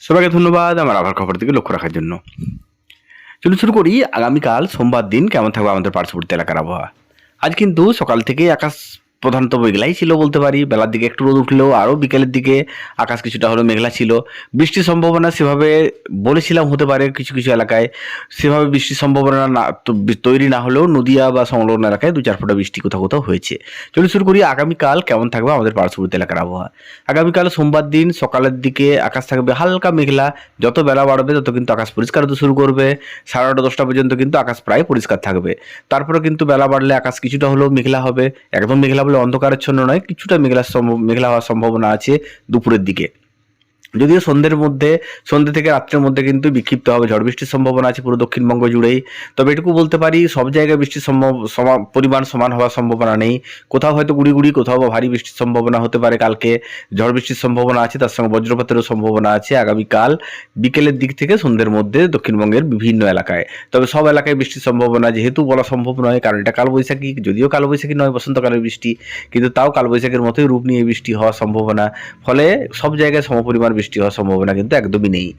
সবাইকে ধন্যবাদ আমার আবার খবর দিকে লক্ষ্য রাখার জন্য। চলুন শুরু করি। আগামীকাল সোমবার দিন কেমন থাকবে আমাদের পার্শ্ববর্তী এলাকার আবহাওয়া? আজ কিন্তু সকাল থেকে আকাশ প্রধানত মেঘলাই ছিল বলতে পারি, বেলার দিকে একটু রোদ উঠলেও আরও বিকেলের দিকে আকাশ কিছুটা হলো মেঘলা ছিল। বৃষ্টির সম্ভাবনা সেভাবে বলেছিলাম হতে পারে কিছু কিছু এলাকায়। সেভাবে বৃষ্টির সম্ভাবনা না তৈরি না হলেও নদিয়া বা সংলগ্ন এলাকায় দু চার ফোঁটা বৃষ্টি কোথাও কোথাও হয়েছে। চলুন শুরু করি, আগামীকাল কেমন থাকবে আমাদের পার্শ্ববর্তী এলাকার আবহাওয়া? আগামীকাল সোমবার দিন সকালের দিকে আকাশ থাকবে হালকা মেঘলা, যত বেলা বাড়বে তত কিন্তু আকাশ পরিষ্কার হতে শুরু করবে। সাড়ে নটা দশটা পর্যন্ত কিন্তু আকাশ প্রায় পরিষ্কার থাকবে। তারপরে কিন্তু বেলা বাড়লে আকাশ কিছুটা হলেও মেঘলা হবে, একদম মেঘলা বলে অন্ধকারাচ্ছন্ন নয় কিছুটা মেঘলা সম্ভ- মেঘলা হওয়ার সম্ভাবনা আছে দুপুরের দিকে যদিও সন্ধ্যের মধ্যে, সন্ধ্যে থেকে রাত্রের মধ্যে কিন্তু বিক্ষিপ্ত হবে। ঝড় বৃষ্টির সম্ভাবনা আছে পুরো দক্ষিণবঙ্গ জুড়েই। তবে এটুকু বলতে পারি, সব জায়গায় বৃষ্টির সম্ভব, সমা- পরিমাণ সমান হওয়ার সম্ভাবনা নেই। কোথাও হয়তো গুড়ি গুড়ি, কোথাও বা ভারী বৃষ্টির সম্ভাবনা হতে পারে কালকে। ঝড় বৃষ্টির সম্ভাবনা আছে, তার সঙ্গে বজ্রপাতেরও সম্ভাবনা আছে আগামীকাল। বিকেলের দিক থেকে সন্ধ্যের মধ্যে দক্ষিণবঙ্গের বিভিন্ন এলাকায়। তবে সব এলাকায় বৃষ্টির সম্ভাবনা যেহেতু বলা সম্ভব নয়, কারণ এটা কালবৈশাখী, যদিও কালবৈশাখী নয়, বসন্তকালের বৃষ্টি। কিন্তু তাও কালবৈশাখীর মতোই রূপ নিয়ে বৃষ্টি হওয়ার সম্ভাবনা। ফলে সব জায়গায় সমপরিমাণ বৃষ্টি হওয়ার সম্ভাবনা কিন্তু একদমই নেই।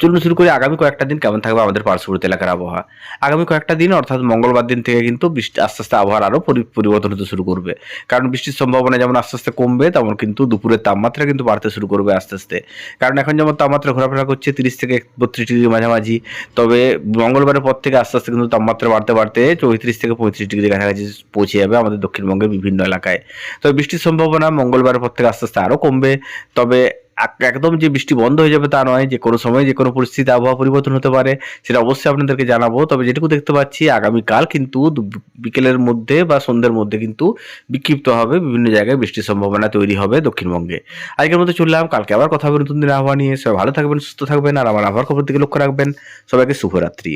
চলুন শুরু করি, আগামী কয়েকটা দিন কেমন থাকবে আমাদের পার্শ্ববর্তী এলাকার আবহাওয়া? আগামী কয়েকটা দিন অর্থাৎ মঙ্গলবার দিন থেকে কিন্তু বৃষ্টি, আস্তে আস্তে আবহাওয়ার আরও পরি- পরিবর্তন হতে শুরু করবে। কারণ বৃষ্টির সম্ভাবনা যেমন আস্তে আস্তে কমবে, তেমন কিন্তু দুপুরের তাপমাত্রা কিন্তু বাড়তে শুরু করবে আস্তে আস্তে। কারণ এখন যেমন তাপমাত্রা ঘোরাফেরা করছে, তিরিশ থেকে বত্রিশ ডিগ্রি মাঝামাঝি। তবে মঙ্গলবারের পর থেকে আস্তে আস্তে কিন্তু তাপমাত্রা বাড়তে বাড়তে চৌত্রিশ থেকে পঁয়ত্রিশ ডিগ্রি কাছাকাছি পৌঁছে যাবে আমাদের দক্ষিণবঙ্গের বিভিন্ন এলাকায়। তবে বৃষ্টির সম্ভাবনা মঙ্গলবারের পর থেকে আস্তে আস্তে আরও কমবে। তবে একদম যে বৃষ্টি বন্ধ হয়ে যাবে তা নয়, যে কোনো সময় যে কোনো পরিস্থিতি আবহাওয়া পরিবর্তন হতে পারে, সেটা অবশ্যই আপনাদেরকে জানাব। তবে যেটুকু দেখতে পাচ্ছি, আগামীকাল কিন্তু বিকেলের মধ্যে বা সন্ধ্যের মধ্যে কিন্তু বিক্ষিপ্ত হবে, বিভিন্ন জায়গায় বৃষ্টির সম্ভাবনা তৈরি হবে দক্ষিণবঙ্গে। আজকের মধ্যে চললাম, কালকে আবার কথা হবে নতুন দিন আবহাওয়া নিয়ে। সবাই ভালো থাকবেন, সুস্থ থাকবেন, আর আমার আবহাওয়ার খবর দিকে লক্ষ্য রাখবেন। সবাইকে শুভরাত্রি।